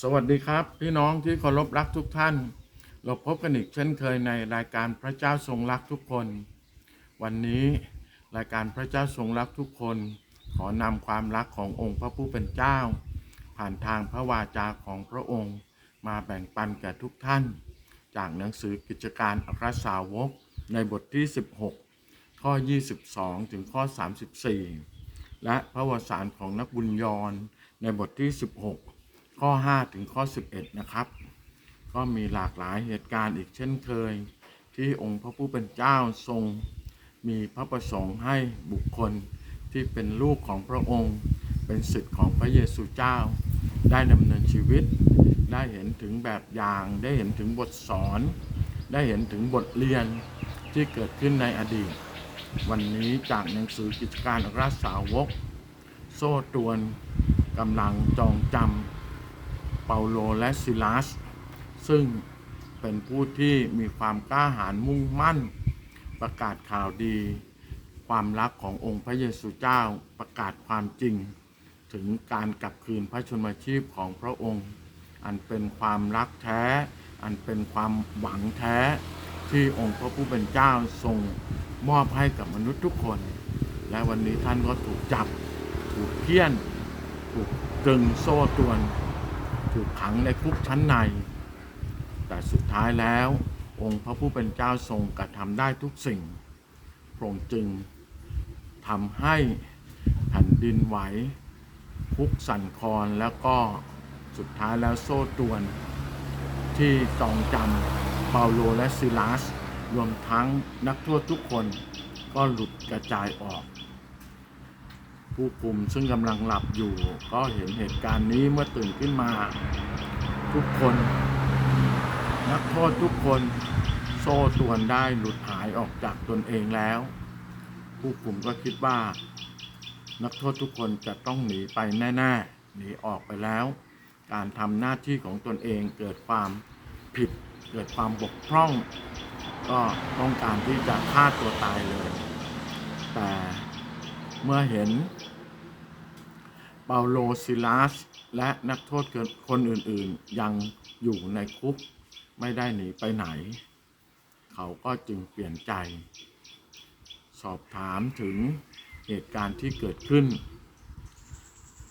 สวัสดีครับ พี่น้องที่เคารพรักทุกท่าน เราพบกันอีกเช่นเคยในรายการพระเจ้าทรงรักทุกคน วันนี้รายการพระเจ้าทรงรักทุกคน ขอนำความรักขององค์พระผู้เป็นเจ้า ผ่านทางพระวาจาของพระองค์ มาแบ่งปันแก่ทุกท่าน จากหนังสือกิจการอัครสาวกในบทที่ 16 ข้อ 22 ถึงข้อ 34 และพระวสารของนักบุญยรในบทที่ 16 ข้อ 5 ถึงข้อ 11 นะครับ ก็มีหลากหลายเหตุการณ์อีกเช่นเคย ที่องค์พระผู้เป็นเจ้าทรง มีพระประสงค์ให้บุคคลที่เป็นลูกของพระองค์ เป็นสิทธิ์ของพระเยซูเจ้า ได้ดำเนินชีวิต ได้เห็นถึงแบบอย่าง ได้เห็นถึงบทสอน ได้เห็นถึงบทเรียนที่เกิดขึ้นในอดีต วันนี้จากหนังสือกิจการอัครสาวก โซ่ตรวนกำลังจองจำ เปาโลและซิลาสซึ่งเป็นผู้ที่มีความกล้าหาญมุ่งมั่น ประกาศข่าวดี ความรักขององค์พระเยซูเจ้าประกาศความจริง ถึงการกลับคืนพระชนมาชีพของพระองค์ อันเป็นความรักแท้ อันเป็นความหวังแท้ที่องค์พระผู้เป็นเจ้าทรงมอบให้กับมนุษย์ทุกคน และวันนี้ท่านก็ถูกจับ ถูกเพี้ยน ถูกตรึงโซ่ตรวน ถูกขังในคุกชั้นใน แต่สุดท้ายแล้ว องค์พระผู้เป็นเจ้าทรงกระทำได้ทุกสิ่งพระองค์จึงทำให้แผ่นดินไหวคุกสั่นคลอนแล้วก็สุดท้ายแล้วโซ่ตรวน ที่จองจำเปาโลและซิลาสรวมทั้งนักโทษทุกคนก็หลุดกระจายออก ผู้คุมซึ่งกำลังหลับอยู่ ก็เห็นเหตุการณ์นี้เมื่อตื่นขึ้นมา ทุกคน นักโทษทุกคนโซ่ตวนได้หลุดหายออกจากตนเองแล้ว ผู้คุมก็คิดว่า นักโทษทุกคนจะต้องหนีไปแน่ๆหนีออกไปแล้ว การทำหน้าที่ของตนเองเกิดความผิดเกิดความบกพร่อง ก็ต้องการที่จะฆ่าตัวตายเลย แต่เมื่อเห็น เปาโลซิลาสและนักโทษคนอื่นๆ ยังอยู่ในคุกไม่ได้หนีไปไหน เขาก็จึงเปลี่ยนใจ สอบถามถึงเหตุการณ์ที่เกิดขึ้น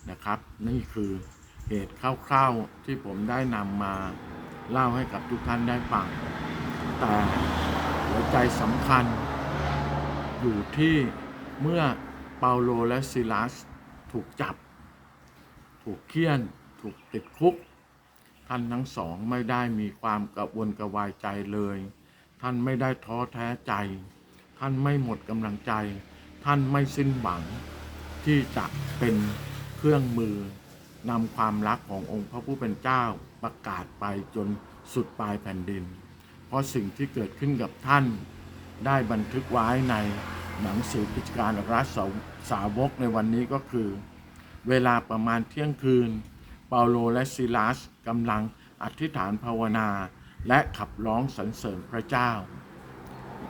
นะครับ นี่คือเหตุคร่าวๆที่ผมได้นำมาเล่าให้กับทุกท่านได้ฟัง แต่หัวใจสำคัญ อยู่ที่เมื่อเปาโลและซิลาสถูกจับ ถูกเคี่ยน ถูกติดคุก ท่านทั้งสองไม่ได้มีความกระวนกระวายใจเลย ท่านไม่ได้ท้อแท้ใจ ท่านไม่หมดกำลังใจ ท่านไม่สิ้นหวัง ที่จะเป็นเครื่องมือนำความรักขององค์พระผู้เป็นเจ้าประกาศไปจนสุดปลายแผ่นดิน เพราะสิ่งที่เกิดขึ้นกับท่านได้บันทึกไว้ในหนังสือกิจการอัครสาวกในวันนี้ก็คือ เวลาประมาณเที่ยงคืน เปาโลและซิลาสกำลังอธิษฐานภาวนา และขับร้องสรรเสริญพระเจ้า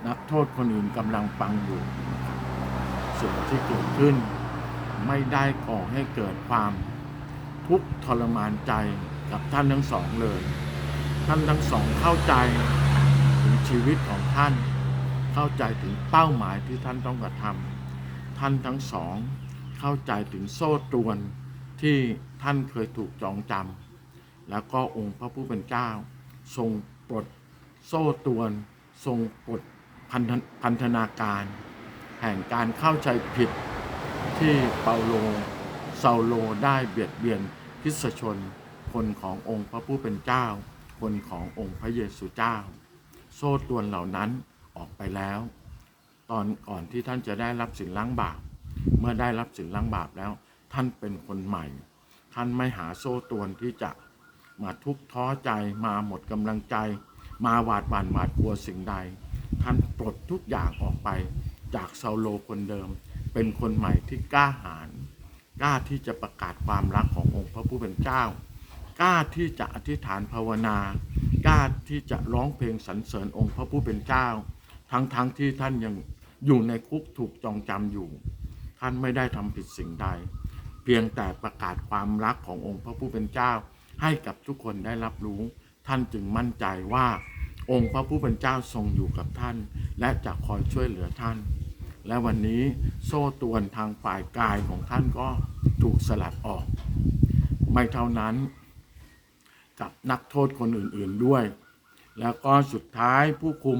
นักโทษคนอื่นกำลังฟังอยู่ สิ่งที่เกิดขึ้น ไม่ได้ก่อให้เกิดความทุกข์ทรมานใจกับท่านทั้งสองเลย ท่านทั้งสองเข้าใจถึงชีวิตของท่าน เข้าใจถึงเป้าหมายที่ท่านต้องกระทำท่านทั้งสอง เข้าใจถึงโซ่ตรวนที่ท่านเคยถูกจองจำแล้วก็องค์พระผู้เป็นเจ้า ทรงปลดโซ่ตรวน ทรงปลดพันธพันธนาการ แห่งการเข้าใจผิดที่เปาโลเซาโลได้เบียดเบียนคริสชน คนขององค์พระผู้เป็นเจ้า คนขององค์พระเยซูเจ้า โซ่ตรวนเหล่านั้นออกไปแล้ว ตอนก่อนที่ท่านจะได้รับสินล้างบาป เมื่อได้รับสินล้างบาปแล้ว ท่านเป็นคนใหม่ ท่านไม่หาโซ่ตวนที่จะมาทุกข์ท้อใจมาหมดกำลังใจ มาหวาดหวั่นหวาดกลัวสิ่งใด ท่านปลดทุกอย่างออกไป จากซาโลคนเดิม เป็นคนใหม่ที่กล้าหาญกล้าที่จะประกาศความรักขององค์พระผู้เป็นเจ้ากล้าที่จะอธิษฐานภาวนากล้าที่จะร้องเพลงสรรเสริญองค์พระผู้เป็นเจ้า ทั้งๆทที่ท่านยังอยู่ในคุกถูกจองจำอยู่ ท่านไม่ได้ทำผิดสิ่งใด เพียงแต่ประกาศความรักขององค์พระผู้เป็นเจ้า ให้กับทุกคนได้รับรู้ ท่านจึงมั่นใจว่าองค์พระผู้เป็นเจ้าทรงอยู่กับท่าน และจะคอยช่วยเหลือท่าน และวันนี้โซ่ตวนทางฝ่ายกายของท่านก็ถูกสลัดออก ไม่เท่านั้นกับนักโทษคนอื่นๆด้วย แล้วก็สุดท้ายผู้คุม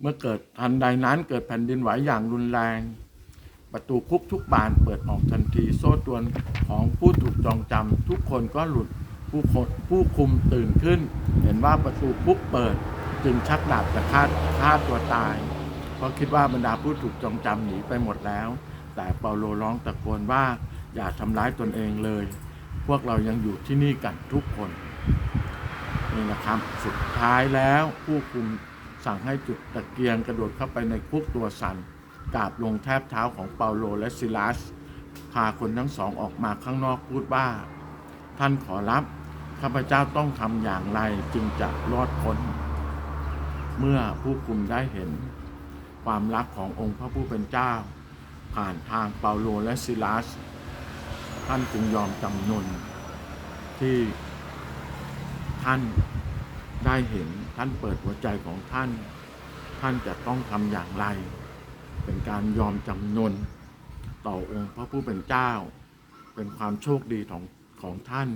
เมื่อเกิดทันใดนั้นเกิดแผ่นดินไหวอย่างรุนแรง ประตูคุกทุกบานเปิดออกทันทีโซ่ตรวนของผู้ถูกจองจำทุกคนก็หลุดผู้คนผู้คุมตื่นขึ้น เห็นว่าประตูคุกเปิด จึงชักดาบจะฆ่าฆ่าตัวตาย เพราะคิดว่าบรรดาผู้ถูกจองจำหนีไปหมดแล้ว แต่เปาโลร้องตะโกนว่าอย่าทำร้ายตนเองเลย พวกเรายังอยู่ที่นี่กันทุกคนนี่นะครับสุดท้ายแล้วผู้คุมสั่งให้จุดตะเกียงกระโดดเข้าไปในคุกตัวสัน กราบลงแทบเท้าของเปาโลและซิลาสพาคนทั้งสองออกมาข้างนอกพูดว่า ท่านขอรับ ข้าพเจ้าต้องทำอย่างไรจึงจะรอดพ้น เมื่อผู้คุมได้เห็น ความรักขององค์พระผู้เป็นเจ้า ผ่านทางเปาโลและซิลาสท่านจึงยอมจำนนที่ท่านได้เห็นท่านเปิดหัวใจของท่าน ท่านจะต้องทำอย่างไร เป็นการยอมจำนนต่อองค์พระผู้เป็นเจ้า เป็นความโชคดีของของท่าน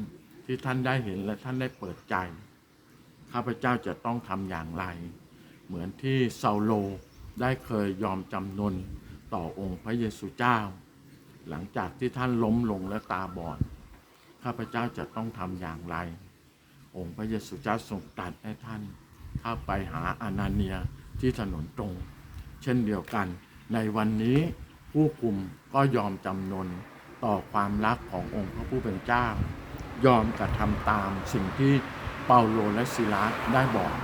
ที่ท่านได้เห็นและท่านได้เปิดใจ ข้าพเจ้าจะต้องทำอย่างไร เหมือนที่เซาโลได้เคยยอมจำนนต่อองค์พระเยซูเจ้า หลังจากที่ท่านล้มลงและตาบอด ข้าพเจ้าจะต้องทำอย่างไร องค์พระเยซูเจ้าทรงตรัสให้ท่าน เข้าไปหาอานาเนียที่ถนนตรง เช่นเดียวกัน ในวันนี้ผู้คุมก็ยอมจำนนต่อความรักขององค์พระผู้เป็นเจ้า ยอมกระทำตามสิ่งที่เปาโลและซิลาสได้บอก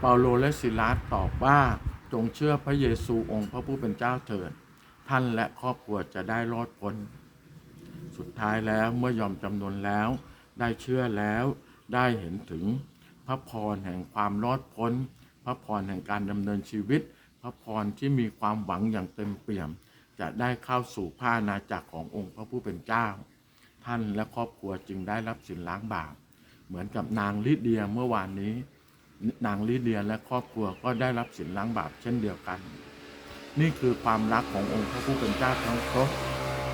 เปาโลและซิลาสตอบว่าจงเชื่อพระเยซูองค์พระผู้เป็นเจ้าเถิด ท่านและครอบครัวจะได้รอดพ้น สุดท้ายแล้วเมื่อยอมจำนนแล้ว ได้เชื่อแล้วได้เห็นถึงพระพรแห่งความรอดพ้น พระพรแห่งการดำเนินชีวิต ระพรที่มีความหวังอย่างเต็มเปี่ยม จะได้เข้าสู่ผ้าอาณาจักรขององค์พระผู้เป็นเจ้า ท่านและครอบครัวจึงได้รับสินล้างบาปเหมือนกับนางลิเดียเมื่อวานนี้ นางลิเดียและครอบครัวก็ได้รับสินล้างบาปเช่นเดียวกัน นี่คือความรักขององค์พระผู้เป็นเจ้าทั้งครบ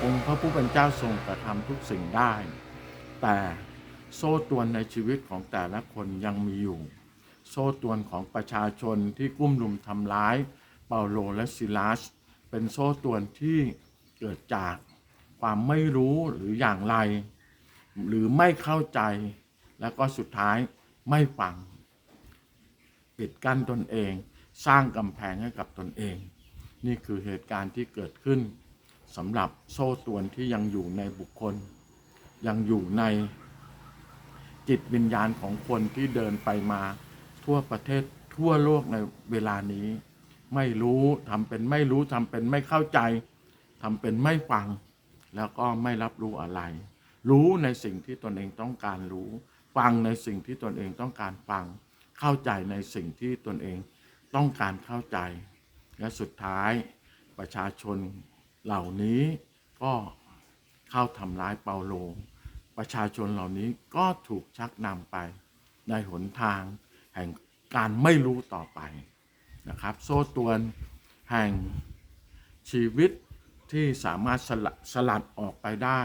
องค์พระผู้เป็นเจ้าทรงกระทำทุกสิ่งได้ แต่โซ่ตรวนในชีวิตของแต่ละคนยังมีอยู่ โซ่ตรวนของประชาชนที่กุ้มลุมทำร้าย เปาโลและซิลาสเป็นโซ่ตรวนที่เกิดจากความไม่รู้หรืออย่างไร หรือไม่เข้าใจ แล้วก็สุดท้ายไม่ฟังปิดกั้นตนเอง สร้างกำแพงให้กับตนเอง นี่คือเหตุการณ์ที่เกิดขึ้นสำหรับโซ่ตรวนที่ยังอยู่ในบุคคล ยังอยู่ในจิตวิญญาณของคนที่เดินไปมาทั่วประเทศทั่วโลกในเวลานี้ ไม่รู้ทำเป็นไม่รู้ทำเป็นไม่เข้าใจทำเป็นไม่ฟัง แล้วก็ไม่รับรู้อะไร รู้ในสิ่งที่ตนเองต้องการรู้ ฟังในสิ่งที่ตนเองต้องการฟัง เข้าใจในสิ่งที่ตนเองต้องการเข้าใจ และสุดท้ายประชาชนเหล่านี้ก็เข้าทำร้ายเปาโล ประชาชนเหล่านี้ก็ถูกชักนำไป ในหนทางแห่งการไม่รู้ต่อไป นะครับ โซ่ตวนแห่งชีวิตที่สามารถสลัดสลัดออกไปได้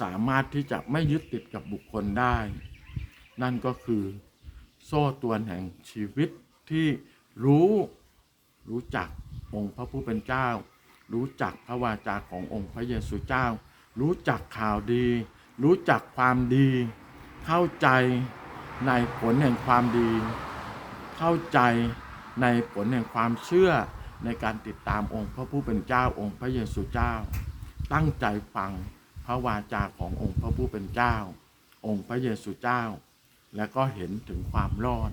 สามารถที่จะไม่ยึดติดกับบุคคลได้ นั่นก็คือโซ่ตวนแห่งชีวิตที่รู้รู้จักองค์พระผู้เป็นเจ้า รู้จักพระวาจาขององค์พระเยซูเจ้า รู้จักข่าวดี รู้จักความดี เข้าใจในผลแห่งความดี เข้าใจ ในผลแห่งความเชื่อในการติดตามองค์พระผู้เป็นเจ้าองค์พระเยซูเจ้า ตั้งใจฟังพระวาจาขององค์พระผู้เป็นเจ้า องค์พระเยซูเจ้า และก็เห็นถึงความรอด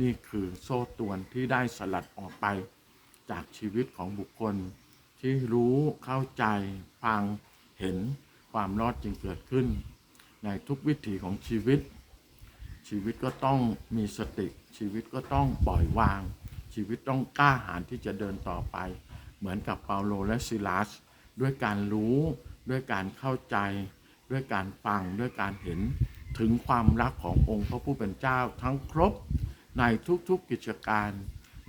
นี่คือโซ่ตวนที่ได้สลัดออกไป จากชีวิตของบุคคล ที่รู้เข้าใจฟังเห็นความรอดจึงเกิดขึ้น ในทุกวิถีของชีวิต ชีวิตก็ต้องมีสติชีวิตก็ต้องปล่อยวาง ชีวิตต้องกล้าหาญที่จะเดินต่อไป เหมือนกับเปาโลและซิลาสด้วยการรู้ด้วยการเข้าใจ ด้วยการฟังด้วยการเห็นถึงความรักขององค์พระผู้เป็นเจ้าทั้งครบในทุกๆกิจการ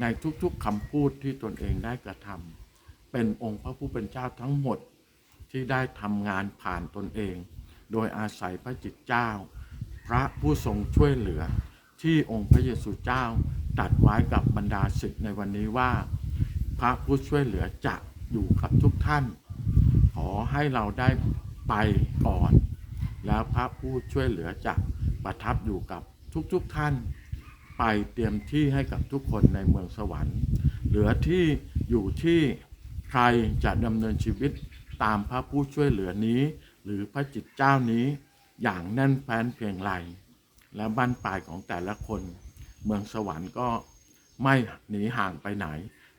ในทุกๆคำพูดที่ตนเองได้กระทำเป็นองค์พระผู้เป็นเจ้าทั้งหมดที่ได้ทำงานผ่านตนเอง โดยอาศัยพระจิตเจ้า พระผู้ทรงช่วยเหลือที่องค์พระเยซูเจ้า ตัดไว้กับบรรดาศิษย์ในวันนี้ว่า พระผู้ช่วยเหลือจะอยู่กับทุกท่าน ขอให้เราได้ไปก่อน แล้วพระผู้ช่วยเหลือจะประทับอยู่กับทุกๆทท่าน ไปเตรียมที่ให้กับทุกคนในเมืองสวรรค์ เหลือที่อยู่ที่ใครจะดำเนินชีวิตตามพระผู้ช่วยเหลือนี้ หรือพระจิตเจ้านี้อย่างแน่นแฟ้นเพียงไรและบ้านปลายของแต่ละคน เมืองสวรรค์ก็ไม่หนีห่างไปไหน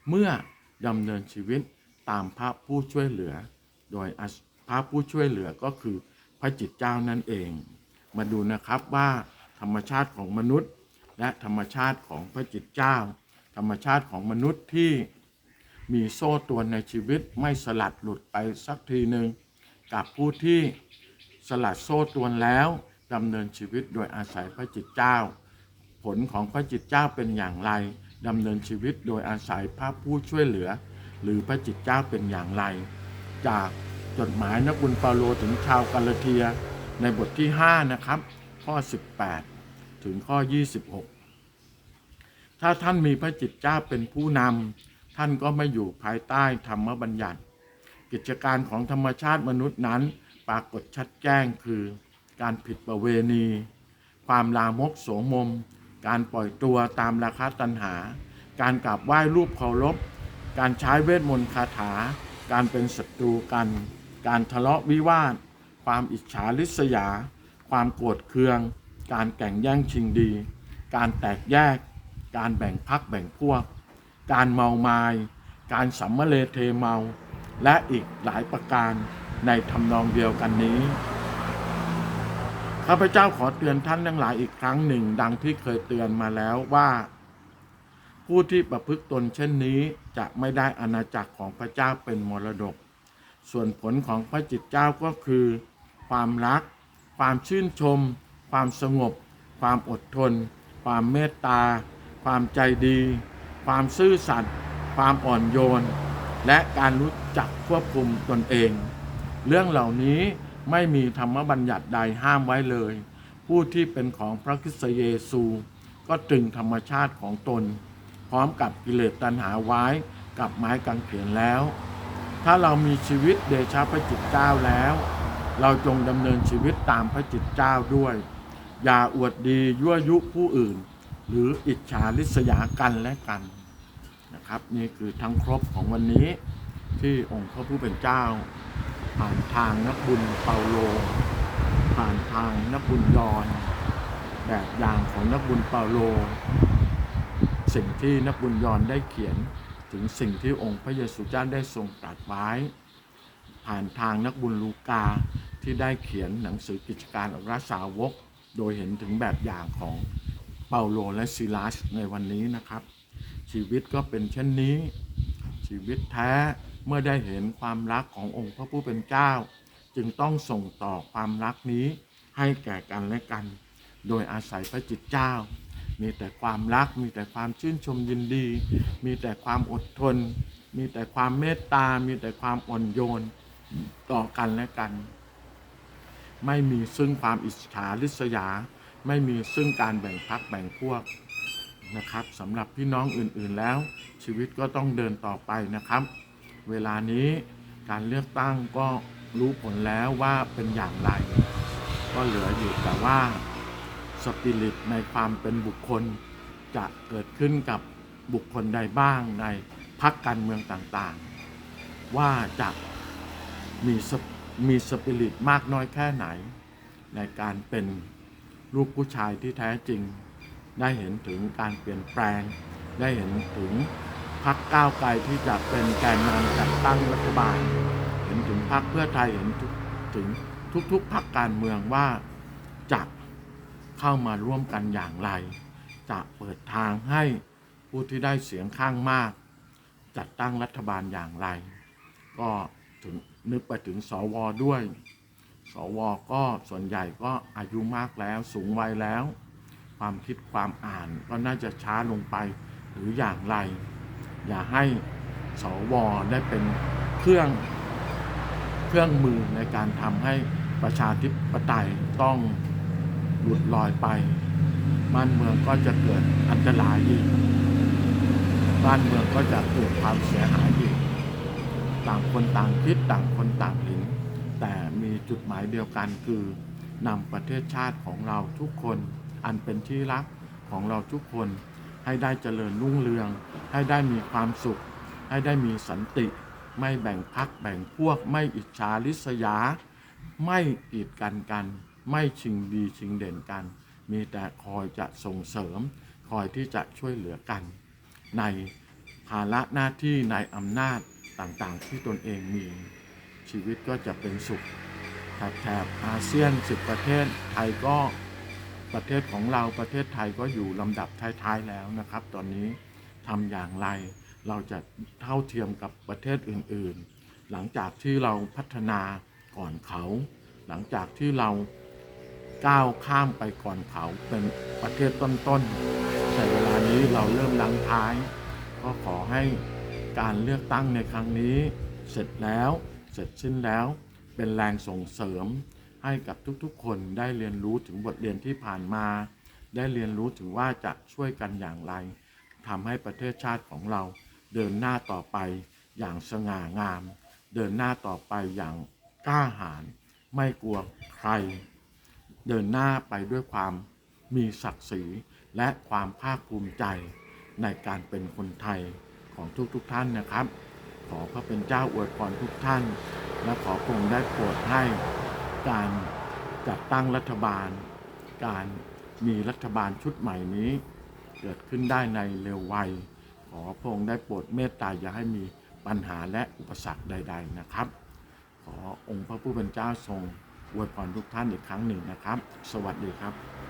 เมื่อดำเนินชีวิตตามพระผู้ช่วยเหลือ โดยพระผู้ช่วยเหลือก็คือพระจิตเจ้านั่นเอง มาดูนะครับว่าธรรมชาติของมนุษย์ และธรรมชาติของพระจิตเจ้า ธรรมชาติของมนุษย์ที่มีโซ่ตรวนในชีวิตไม่สลัดหลุดไปสักทีหนึ่งกับผู้ที่สลัดโซ่ตรวนแล้วดำเนินชีวิตโดยอาศัยพระจิตเจ้า ผลของพระจิตเจ้าเป็นอย่างไรดำเนินชีวิตโดยอาศัยพระผู้ช่วยเหลือ หรือพระจิตเจ้าเป็นอย่างไร จากจดหมายนักบุญเปาโลถึงชาวกาลาเทียในบทที่ 5 นะครับ ข้อ 18 ถึงข้อ 26 ถ้าท่านมีพระจิตเจ้าเป็นผู้นำท่านก็ไม่อยู่ภายใต้ธรรมบัญญัติ กิจการของธรรมชาติมนุษย์นั้นปรากฏชัดแจ้งคือ การผิดประเวณี ความลามกโสมม การปล่อยตัวตามราคาตัณหา การกราบไหว้รูปเคารพ การใช้เวทมนต์คาถา การเป็นศัตรูกัน การทะเลาะวิวาท ความอิจฉาริษยา ความโกรธเคือง การแข่งแย่งชิงดี การแตกแยก การแบ่งพักแบ่งพวก การเมาไมา้การสัมมเลเทเมา และอีกหลายประการในทำนองเดียวกันนี้ ข้าพเจ้าขอเตือนท่านทั้งหลายอีกครั้งหนึ่ง ดังที่เคยเตือนมาแล้วว่า ผู้ที่ประพฤติตนเช่นนี้จะไม่ได้อาณาจักรของพระเจ้าเป็นมรดก ส่วนผลของพระจิตเจ้าก็คือ ความรัก ความชื่นชม ความสงบ ความอดทน ความเมตตา ความใจดี ความซื่อสัตย์ ความอ่อนโยน และการรู้จักควบคุมตนเอง เรื่องเหล่านี้ ไม่มีธรรมบัญญัติใดห้ามไว้เลย ผู้ที่เป็นของพระคริสต์เยซู ก็ตรึงธรรมชาติของตน พร้อมกับกิเลสตัณหาไว้กับไม้กางเขนแล้ว ถ้าเรามีชีวิตเดชะพระจิตเจ้าแล้ว เราจงดำเนินชีวิตตามพระจิตเจ้าด้วย อย่าอวดดียั่วยุผู้อื่น หรืออิจฉาริษยากันและกันนะครับ นี่คือทั้งครบของวันนี้ที่องค์พระผู้เป็นเจ้า ผ่านทางนักบุญเปาโล ผ่านทางนักบุญยอน แบบอย่างของนักบุญเปาโล สิ่งที่นักบุญยอนได้เขียนถึงสิ่งที่องค์พระเยซูเจ้าได้ทรงตรัสไว้ ผ่านทางนักบุญลูกาที่ได้เขียนหนังสือกิจการอัครสาวก โดยเห็นถึงแบบอย่างของเปาโลและซิลาสในวันนี้นะครับ ชีวิตก็เป็นเช่นนี้ ชีวิตแท้ เมื่อได้เห็นความรักขององค์พระผู้เป็นเจ้า จึงต้องส่งต่อความรักนี้ให้แก่กันและกัน โดยอาศัยพระจิตเจ้า มีแต่ความรัก มีแต่ความชื่นชมยินดี มีแต่ความอดทน มีแต่ความเมตตา มีแต่ความอ่อนโยนต่อกันและกัน ไม่มีซึ่งความอิจฉาริษยา ไม่มีซึ่งการแบ่งพักแบ่งพวกนะครับสำหรับพี่น้องอื่นๆแล้ว ชีวิตก็ต้องเดินต่อไปนะครับ เวลานี้การเลือกตั้งก็รู้ผลแล้วว่าเป็นอย่างไร ก็เหลืออยู่แต่ว่าสปิริตในความเป็นบุคคล จะเกิดขึ้นกับบุคคลใดบ้างในพรรคการเมืองต่างๆ ว่าจะมีมีสปิริตมากน้อยแค่ไหน ในการเป็นลูกผู้ชายที่แท้จริง ได้เห็นถึงการเปลี่ยนแปลง ได้เห็นถึง พักก้าวไกลที่จะเป็นแกนนำจัดตั้งรัฐบาล เห็นถึงพักเพื่อไทยเห็นถึงทุกๆพักการเมืองว่าจะเข้ามาร่วมกันอย่างไร จะเปิดทางให้ผู้ที่ได้เสียงข้างมาก จัดตั้งรัฐบาลอย่างไร ก็ถึงนึกไปถึงสวด้วย สวก็ส่วนใหญ่ก็อายุมากแล้วสูงวัยแล้ว ความคิดความอ่านก็น่าจะช้าลงไปหรืออย่างไร อย่าให้สวได้เป็นเครื่องเครื่องมือในการทำให้ประชาธิปไตยต้องหลุดลอยไป บ้านเมืองก็จะเกิดอันตรายอีก บ้านเมืองก็จะเกิดความเสียหายอีก ต่างคนต่างคิดต่างคนต่างเห็น แต่มีจุดหมายเดียวกันคือนำประเทศชาติของเราทุกคน อันเป็นที่รักของเราทุกคน ให้ได้เจริญรุ่งเรือง ให้ได้มีความสุข ให้ได้มีสันติ ไม่แบ่งพักแบ่งพวก ไม่อิจฉาริษยา ไม่กีดกันกัน ไม่ชิงดีชิงเด่นกัน มีแต่คอยจะส่งเสริม คอยที่จะช่วยเหลือกัน ในภาระหน้าที่ในอำนาจต่างๆ ที่ตนเองมีชีวิตก็จะเป็นสุขแถบแถบอาเซียน 10 ประเทศไทยก็ ประเทศของเราประเทศไทยก็อยู่ลำดับท้ายๆแล้วนะครับ ตอนนี้ทำอย่างไร เราจะเท่าเทียมกับประเทศอื่นๆ หลังจากที่เราพัฒนาก่อนเขา หลังจากที่เราก้าวข้ามไปก่อนเขาเป็นประเทศต้นๆแต่เวลานี้เราเริ่มลังท้าย ก็ขอให้การเลือกตั้งในครั้งนี้ เสร็จแล้วเสร็จสิ้นแล้วเป็นแรงส่งเสริม ให้กับทุกๆ คนได้เรียนรู้ถึงบทเรียนที่ผ่านมา ได้เรียนรู้ถึงว่าจะช่วยกันอย่างไรทำให้ประเทศชาติของเรา เดินหน้าต่อไปอย่างสง่างาม เดินหน้าต่อไปอย่างกล้าหาญไม่กลัวใคร เดินหน้าไปด้วยความมีศักดิ์ศรีและความภาคภูมิใจในการเป็นคนไทยของทุกๆทท่านนะครับ ขอพระเป็นเจ้าอวยพรทุกท่าน และขอพระองได้โปรดให้ การจัดตั้งรัฐบาล การมีรัฐบาลชุดใหม่นี้ เกิดขึ้นได้ในเร็ววัย ขอพระองค์ได้โปรดเมตตาอย่าให้มีปัญหาและอุปสรรคใด ๆนะครับ ขอองค์พระผู้เป็นเจ้าทรงอวยพรทุกท่านอีกครั้งหนึ่งนะครับ สวัสดีครับ